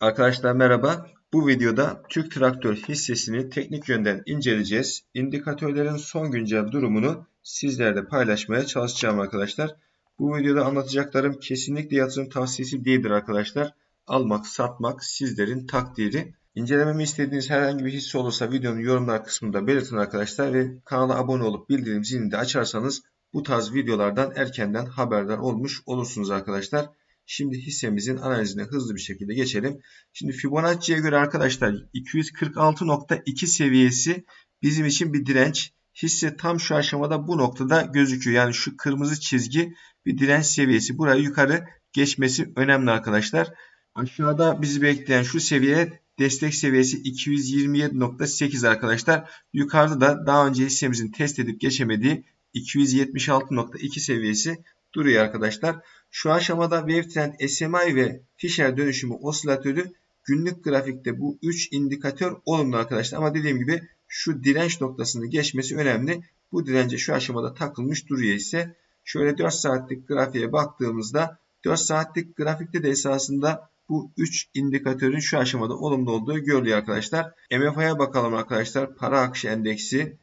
Arkadaşlar merhaba. Bu videoda Türk Traktör hissesini teknik yönden inceleyeceğiz. İndikatörlerin son güncel durumunu sizlerle paylaşmaya çalışacağım arkadaşlar. Bu videoda anlatacaklarım kesinlikle yatırım tavsiyesi değildir arkadaşlar. Almak, satmak sizlerin takdiri. İncelememi istediğiniz herhangi bir hisse olursa videonun yorumlar kısmında belirtin arkadaşlar ve kanala abone olup bildirim zilini de açarsanız bu tarz videolardan erkenden haberdar olmuş olursunuz arkadaşlar. Şimdi hissemizin analizine hızlı bir şekilde geçelim. Şimdi Fibonacci'ye göre arkadaşlar 246.2 seviyesi bizim için bir direnç. Hisse tam şu aşamada bu noktada gözüküyor. Yani şu kırmızı çizgi bir direnç seviyesi. Burayı yukarı geçmesi önemli arkadaşlar. Aşağıda bizi bekleyen şu seviye destek seviyesi 227.8 arkadaşlar. Yukarıda da daha önce hissemizin test edip geçemediği 276.2 seviyesi duruyor arkadaşlar. Şu aşamada Wavetrend, SMI ve Fisher dönüşümü osilatörü günlük grafikte bu 3 indikatör olumlu arkadaşlar. Ama dediğim gibi şu direnç noktasını geçmesi önemli. Bu dirence şu aşamada takılmış duruyor ise şöyle 4 saatlik grafiğe baktığımızda 4 saatlik grafikte de esasında bu 3 indikatörün şu aşamada olumlu olduğu görülüyor arkadaşlar. MFI'ye bakalım arkadaşlar. Para akışı endeksi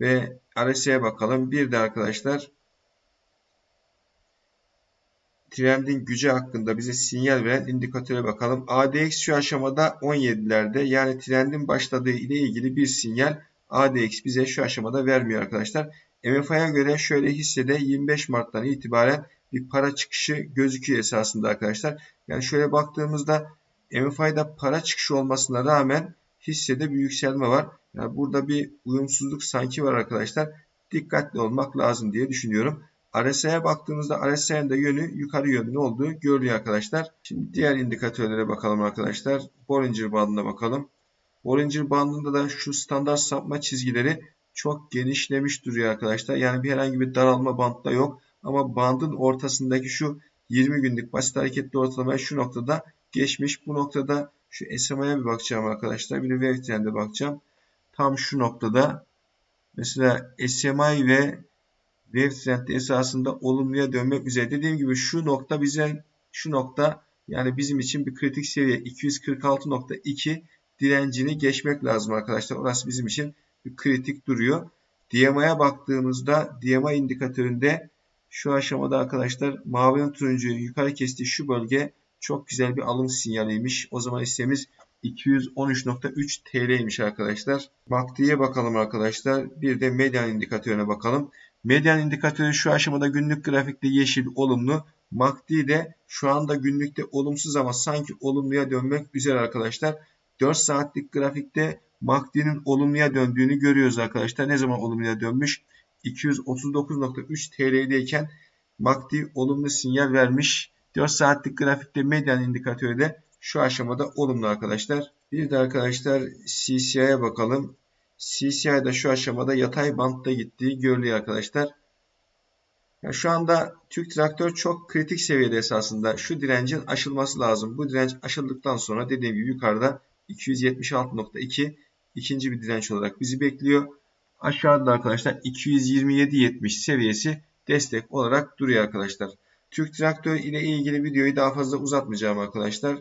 ve RSI'ye bakalım. Bir de arkadaşlar trendin gücü hakkında bize sinyal veren indikatöre bakalım. ADX şu aşamada 17'lerde yani trendin başladığı ile ilgili bir sinyal ADX bize şu aşamada vermiyor arkadaşlar. MFI'ye göre şöyle hissede 25 Mart'tan itibaren bir para çıkışı gözüküyor esasında arkadaşlar. Yani şöyle baktığımızda MFI'da para çıkışı olmasına rağmen hissede bir yükselme var. Yani burada bir uyumsuzluk sanki var arkadaşlar. Dikkatli olmak lazım diye düşünüyorum. RSI'ye baktığımızda RSI'nin de yönü yukarı yönlü olduğu görülüyor arkadaşlar. Şimdi diğer indikatörlere bakalım arkadaşlar. Bollinger bandına bakalım. Bollinger bandında da şu standart sapma çizgileri çok genişlemiş duruyor arkadaşlar. Yani bir herhangi bir daralma bantta yok. Ama bandın ortasındaki şu 20 günlük basit hareketli ortalamaya şu noktada geçmiş. Bu noktada şu SMA'ya bir bakacağım arkadaşlar. Bir de Wave bakacağım. Tam şu noktada mesela SMA ve Wave Trend'de esasında olumluya dönmek üzere. Dediğim gibi şu nokta bize şu nokta yani bizim için bir kritik seviye 246.2 direncini geçmek lazım arkadaşlar. Orası bizim için bir kritik duruyor. DMA'ya baktığımızda DMA indikatöründe şu aşamada arkadaşlar mavi turuncu yukarı kestiği şu bölge çok güzel bir alım sinyaliymiş. O zaman hissemiz 213.3 TL'ymiş arkadaşlar. MACD'ye bakalım arkadaşlar. Bir de medyan indikatörüne bakalım. Medyan indikatörü şu aşamada günlük grafikte yeşil olumlu. MACD de şu anda günlükte olumsuz ama sanki olumluya dönmek üzere arkadaşlar. 4 saatlik grafikte MACD'nin olumluya döndüğünü görüyoruz arkadaşlar. Ne zaman olumluya dönmüş? 239.3 TL'deyken MACD olumlu sinyal vermiş. 4 saatlik grafikte medyan indikatörü de şu aşamada olumlu arkadaşlar. Bir de arkadaşlar CCI'ye bakalım. CCI'da şu aşamada yatay bantta gittiği görülüyor arkadaşlar. Yani şu anda Türk Traktör çok kritik seviyede esasında. Şu direncin aşılması lazım. Bu direnç aşıldıktan sonra dediğim gibi yukarıda 276.2 ikinci bir direnç olarak bizi bekliyor. Aşağıda arkadaşlar 227.70 seviyesi destek olarak duruyor arkadaşlar. Türk Traktör ile ilgili videoyu daha fazla uzatmayacağım arkadaşlar.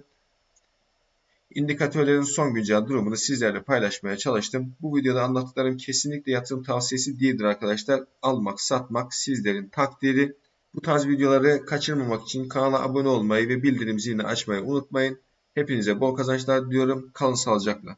İndikatörlerin son güncel durumunu sizlerle paylaşmaya çalıştım. Bu videoda anlattıklarım kesinlikle yatırım tavsiyesi değildir arkadaşlar. Almak, satmak sizlerin takdiri. Bu tarz videoları kaçırmamak için kanala abone olmayı ve bildirim zilini açmayı unutmayın. Hepinize bol kazançlar diliyorum. Kalın sağlıcakla.